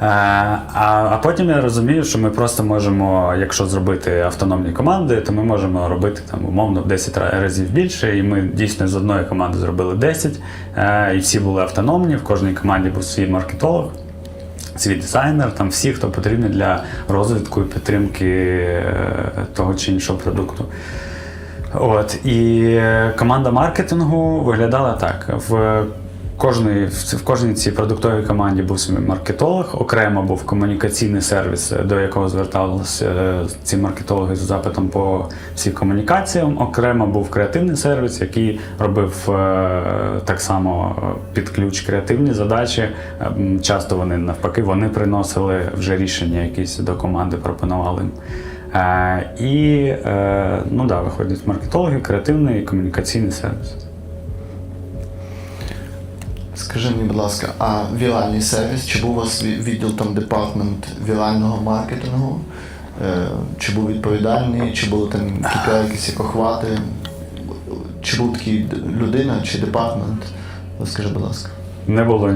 а, а потім я розумію, що ми просто можемо, якщо зробити автономні команди, то ми можемо робити там умовно в 10 разів більше. І ми дійсно з одної команди зробили 10, е, і всі були автономні. В кожній команді був свій маркетолог. Свій дизайнер, там всі, хто потрібні для розвитку і підтримки е, того чи іншого продукту. От і е, команда маркетингу виглядала так. В кожній, в кожній цій продуктовій команді був свій маркетолог, окремо був комунікаційний сервіс, до якого зверталися е, ці маркетологи з запитом по всім комунікаціям. Окремо був креативний сервіс, який робив е, так само е, під ключ креативні задачі. Часто вони навпаки вони приносили вже рішення якісь до команди, пропонували. І ну да, виходять маркетологи, креативний і комунікаційний сервіс. Скажи мені, будь ласка, а віральний сервіс, чи був у вас відділ там департмент вірального маркетингу? Е, Чи був відповідальний, чи були там KPI якісь охвати? Чи був такий людина, чи департмент? Розкажи, будь ласка. Не було